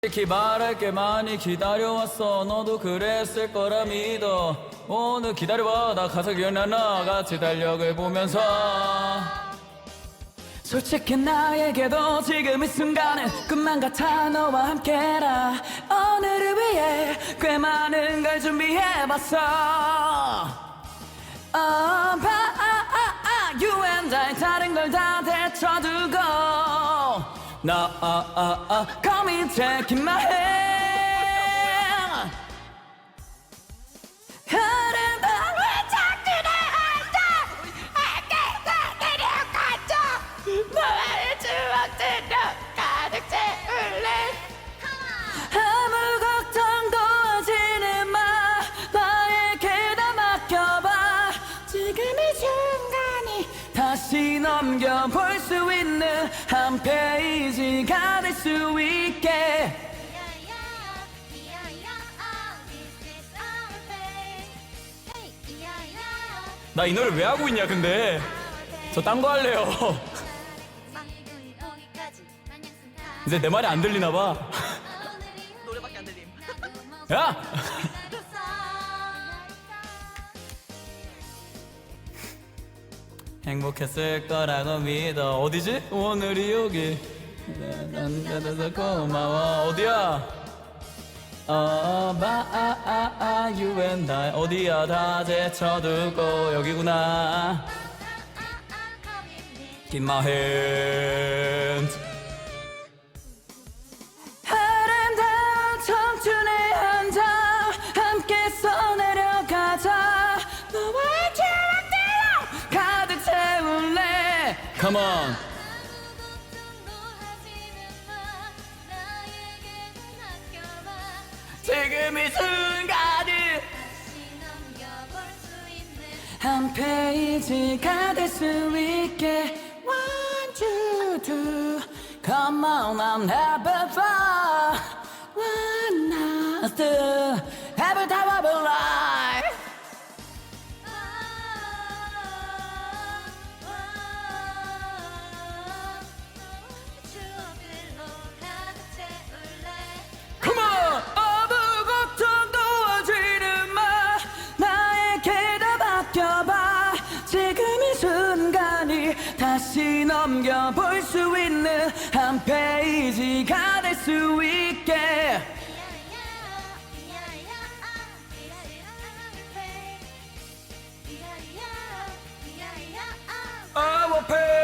솔직히 말할게 많이 기다려왔어. 너도 그랬을 거라 믿어. 오늘 기다려봐. 나 가사 기억나나? 같이 달력을 보면서. 솔직히 나에게도 지금 이 순간은 꿈만 같아 너와 함께라. 오늘을 위해 꽤 많은 걸 준비해봤어. 어, 나, 아, 아, 아, come and take my hand 다시 넘겨볼 수 있는 한 페이지가 될 수 있게 나 이 노래 왜 하고 있냐 근데 저 딴 거 할래요 이제 내 말이 안 들리나 봐 노래밖에 안 들림. 야! 행복했을 거라고 믿어 어디지? 오늘이 여기 난난나서 고마워 어디야? 어바아아아 you and 어디야 다 제쳐두고 여기구나 Give Come on 지금 이 순간을 한 페이지가 될 수 있게 One, two, two Come on have a fun One night 다시 넘겨볼 수 있는 한 페이지가 될 수 있게 어워페